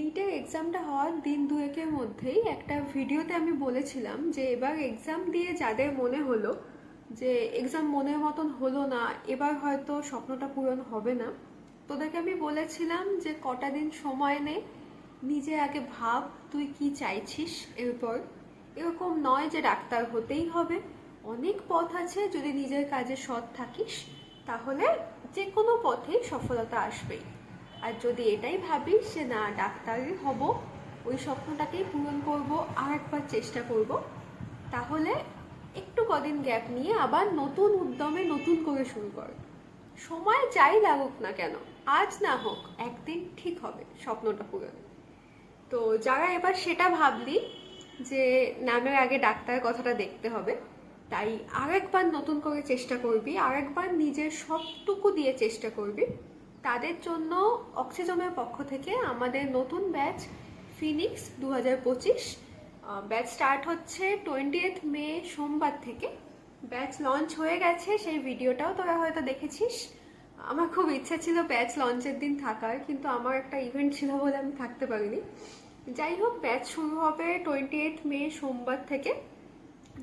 নিটের এক্সামটা হওয়ার দিন দুয়েকের মধ্যেই একটা ভিডিওতে আমি বলেছিলাম যে, এবার এক্সাম দিয়ে যাদের মনে হলো যে এক্সাম মনের মতন হলো না, এবার হয়তো স্বপ্নটা পূরণ হবে না। তোদেরকে আমি বলেছিলাম যে, কটা দিন সময় নে, নিজে আগে ভাব, তুই কি চাইছিস এরপর। এরকম নয় যে, ডাক্তার হতেই হবে। অনেক পথ আছে, যদি নিজের কাজে সৎ থাকিস, তাহলে যে কোনো পথেই সফলতা আসবেই। আর যদি এটাই ভাবিস যে না, ডাক্তারই হব, ওই স্বপ্নটাকেই পূরণ করব আর একবার চেষ্টা করব, তাহলে একটু কদিন গ্যাপ নিয়ে আবার নতুন উদ্যমে নতুন করে শুরু কর। সময় যাই লাগুক না কেন, আজ না হোক, একদিন ঠিক হবে স্বপ্নটা পূরণ। তো যারা এবার সেটা ভাবলি যে নামের আগে ডাক্তারের কথাটা দেখতে হবে, তাই আরেকবার নতুন করে চেষ্টা করবি, আরেকবার নিজের সবটুকু দিয়ে চেষ্টা করবি তাদের জন্য অক্সিজমের পক্ষ থেকে আমাদের নতুন ব্যাচ ফিনিক্স দু হাজার পঁচিশ ব্যাচ স্টার্ট হচ্ছে টোয়েন্টিয়েথ মে সোমবার থেকে। ব্যাচ লঞ্চ হয়ে গেছে, সেই ভিডিওটাও তোরা হয়তো দেখেছিস। আমার খুব ইচ্ছা ছিল ব্যাচ লঞ্চের দিন থাকার, কিন্তু আমার একটা ইভেন্ট ছিল বলে আমি থাকতে পারিনি। যাই হোক, ব্যাচ শুরু হবে টোয়েন্টি মে সোমবার থেকে।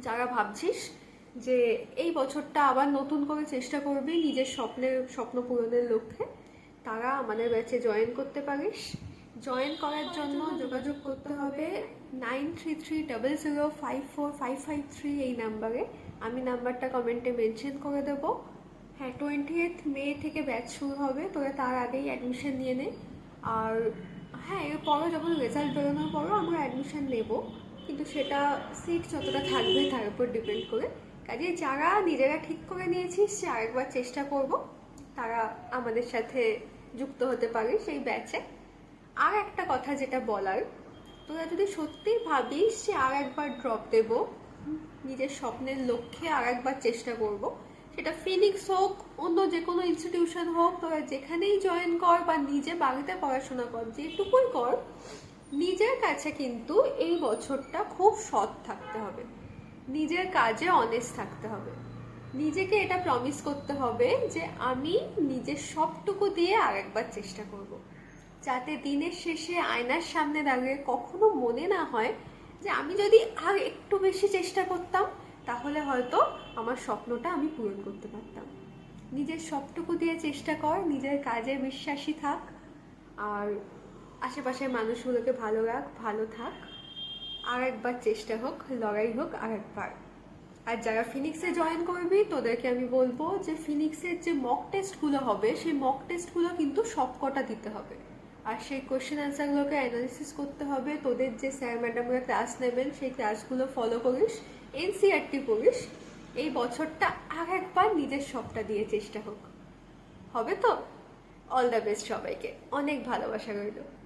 যারা ভাবছিস যে এই বছরটা আবার নতুন করে চেষ্টা করবি নিজের স্বপ্নের, স্বপ্ন পূরণের লক্ষ্যে তারা আমাদের ব্যাচে জয়েন করতে পারিস। জয়েন করার জন্য যোগাযোগ করতে হবে nine three three double zero five four five five three এই নাম্বারে আমি নাম্বারটা কমেন্টে মেনশন করে দেবো। হ্যাঁ টোয়েন্টি এইথ মে থেকে ব্যাচ শুরু হবে, তোরা তার আগেই অ্যাডমিশন নিয়ে নে। আর হ্যাঁ এরপরও যখন রেজাল্ট বেরোনোর পরও আমরা অ্যাডমিশন নেব। কিন্তু সেটা সিট যতটা থাকবে তার উপর ডিপেন্ড করে। কাজে যারা নিজেরা ঠিক করে নিয়েছিস যে আরেকবার চেষ্টা করব তারা আমাদের সাথে যুক্ত হতে পারে সেই ব্যাচে আর একটা কথা যেটা বলার, তোরা যদি সত্যিই ভাবিস যে আর একবার ড্রপ দেব, নিজের স্বপ্নের লক্ষ্যে আর একবার চেষ্টা করব, সেটা ফিনিক্স হোক, অন্য যে কোনো ইনস্টিটিউশন হোক, তোরা যেখানেই জয়েন কর বা নিজে বাড়িতে পড়াশোনা কর, যেটুকুই কর, নিজের কাছে কিন্তু এই বছরটা খুব সৎ থাকতে হবে। নিজের কাজে অনেস্ট থাকতে হবে। নিজেকে এটা প্রমিস করতে হবে যে আমি নিজের সবটুকু দিয়ে আর একবার চেষ্টা করব। যাতে দিনের শেষে আয়নার সামনে দাঁড়িয়ে কখনো মনে না হয় যে আমি যদি আর একটু বেশি চেষ্টা করতাম, তাহলে হয়তো আমার স্বপ্নটা আমি পূরণ করতে পারতাম নিজের সবটুকু দিয়ে চেষ্টা কর, নিজের কাজে বিশ্বাসী থাক, আর আশেপাশের মানুষগুলোকে ভালো রাখ, ভালো থাক আর একবার চেষ্টা হোক, লড়াই হোক আর একবার আর যারা ফিনিক্সে জয়েন করবি, তোদেরকে আমি বলব যে ফিনিক্সের যে মক টেস্টগুলো হবে, সেই মক টেস্টগুলো কিন্তু সব কটা দিতে হবে। আর সেই কোশ্চেন অ্যান্সারগুলোকে অ্যানালিসিস করতে হবে, তোদের যে স্যার ম্যাডামরা ক্লাস নেবেন, সেই ক্লাসগুলো ফলো করিস এনসিআরটি করিস, এই বছরটা আর একবার নিজের সবটা দিয়ে চেষ্টা হোক। হবে তো? অল দ্য বেস্ট সবাইকে। অনেক ভালোবাসা রইল।